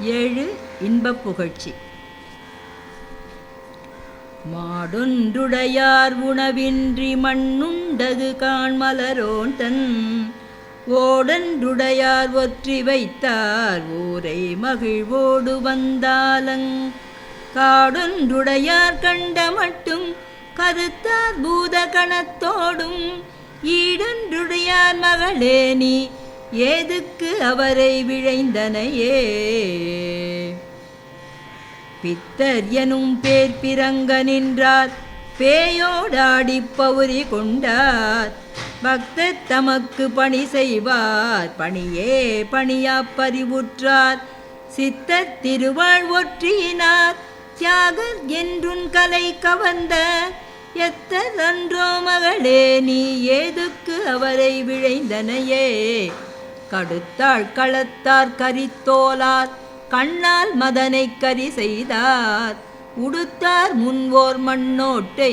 ஏழு இன்பப் புகழ்ச்சி. மாடொன்றுடையார் உணவின்றி மண்ணுண்டது காண்மலரோன் தன் ஓடன்றுடையார் ஒற்றி வைத்தார் ஊரை மகிழ்வோடு வந்தாலங் காடொன்றுடையார் கண்ட மட்டும் கருத்தார் பூத கணத்தோடும் ஈடொன்றுடையார் மகளே நீ ஏதுக்கு அவரை விழைந்தனையே? பித்தர் எனும் பேர் பிறங்க நின்றார். பேயோடாடி பௌரி கொண்டார். பக்தர் தமக்கு பணி செய்வார். பணியே பணியா பறிவுற்றார் சித்தர் திருவாழ் ஒற்றியினார் தியாகர் என்றுன் கலை கவர்ந்த எத்தன்றோ மகளே நீ ஏதுக்கு அவரை விழைந்தனையே? கடுத்தாள் களத்தார் கரித்தோலார் கண்ணால் மதனை கரி செய்தார். உடுத்தார் முன்வோர் மண்ணோட்டை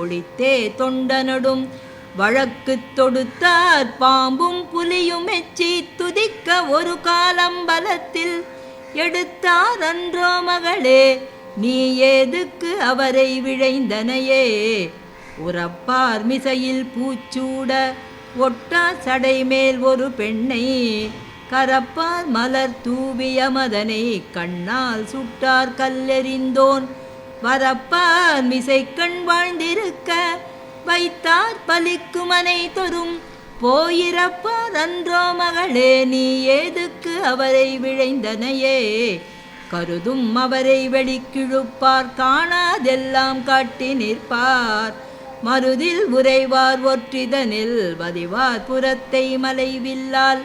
ஒளித்தே தொண்டனடும். வழக்கு தொடுத்தார் பாம்பும் புலியும் எச்சி துதிக்க ஒரு காலம் பலத்தில். எடுத்தார் அன்றோ மகளே நீ ஏதுக்கு அவரை விழைந்தனையே? உறப்பார் மிசையில் பூச்சூட ஒட்டா சடை மேல் ஒரு பெண்ணை கரப்பால் மலர் தூவிய மதனை கண்ணால் சுட்டார் கல்லெறிந்தோன். வரப்பார் மிசை கண் வாழ்ந்திருக்க வைத்தார் பலிக்குமனை தொரும் போயிரப்பார் அன்றோ மகளே நீ ஏதுக்கு அவரை விழைந்தனையே? கருதும் அவரை வெளிக்கிழுப்பார் காணாதெல்லாம் காட்டி நிற்பார். மருதில் உறைவார் ஒற்றிதனில் வதிவார் புறத்தை மலைவில்லால்.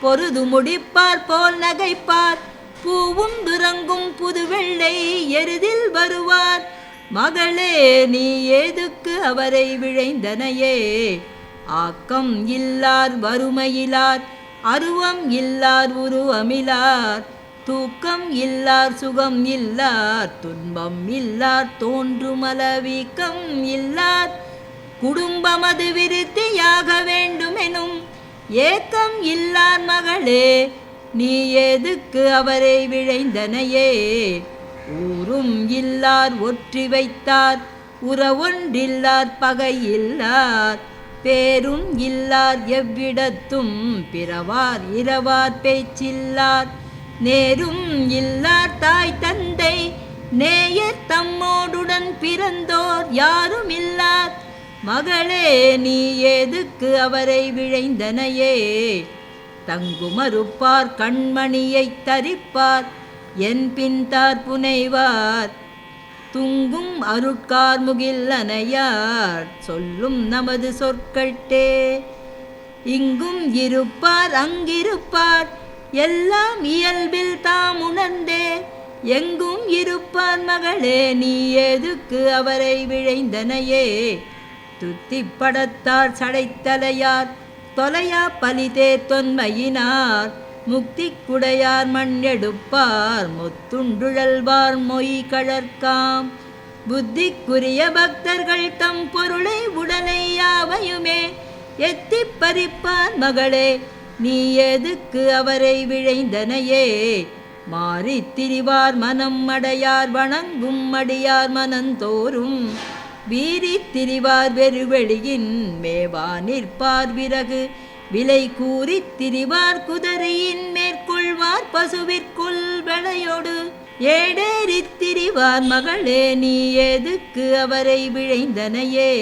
பொருது முடிப்பார் போல் நகைப்பார் பூவும் துறங்கும் புது வெள்ளை எருதில் வருவார். மகளே நீ ஏதுக்கு அவரை விழைந்தனையே? ஆக்கம் இல்லார் வறுமையிலார் அருவம் இல்லார் உருவமிலார். தூக்கம் இல்லார் சுகம் இல்லார் துன்பம் இல்லார் தோன்றுமலவீக்கம் இல்லார். குடும்பம் அது விருத்தியாக வேண்டுமெனும் ஏக்கம் இல்லார் மகளே நீ எதுக்கு அவரை விழைந்தனையே? ஊரும் இல்லார் ஒற்றி வைத்தார் உறவொன்றில்லார் பகை இல்லார் பேரும் இல்லார் எவ்விடத்தும் பிறவார் இரவார் பேச்சில்லார். நேரும் இல்லார் தாய் தந்தை நேயர் தம்மோடுடன் பிறந்தோர் யாரும் இல்லை மகளே நீ ஏதுக்கு அவரை விழைந்தனையே? தங்குமறுப்பார் கண்மணியை தரிப்பார் என் பின்தார் புனைவார். துங்கும் அருட்கார் முகில்லனையார் சொல்லும் நமது சொற்கட்டே இங்கும் இருப்பார் அங்கிருப்பார் எல்லாம் இயல்பில் தாம் உணர்ந்தே. எங்கும் இருப்பார் மகளே நீ எதுக்கு அவரை விழைந்தனையே? துத்தி படத்தார் சடைத்தலையார் தொலையா பலிதே தொன்மையினார். முக்தி குடையார் மண் எடுப்பார் முத்துண்டுழல்வார் மொய் கழற்காம். புத்திக்குரிய பக்தர்கள் தம் பொருளை உடலை யாவையுமே எத்தி பறிப்பார் மகளே நீ எதுக்கு அவரை விழைந்தனையே? மாறித் திரிவார் மனம் அடையார் வணங்கும் அடியார் மனந்தோறும். வீரித் திரிவார் வெறுவெளியின் மேவா நிற்பார் விறகு. விலை கூறித் திரிவார் குதிரையின் மேற்கொள்வார் பசுவிற்குள் விளையோடு. ஏடேறித் திரிவார் மகளே நீ எதுக்கு அவரை விழைந்தனையே?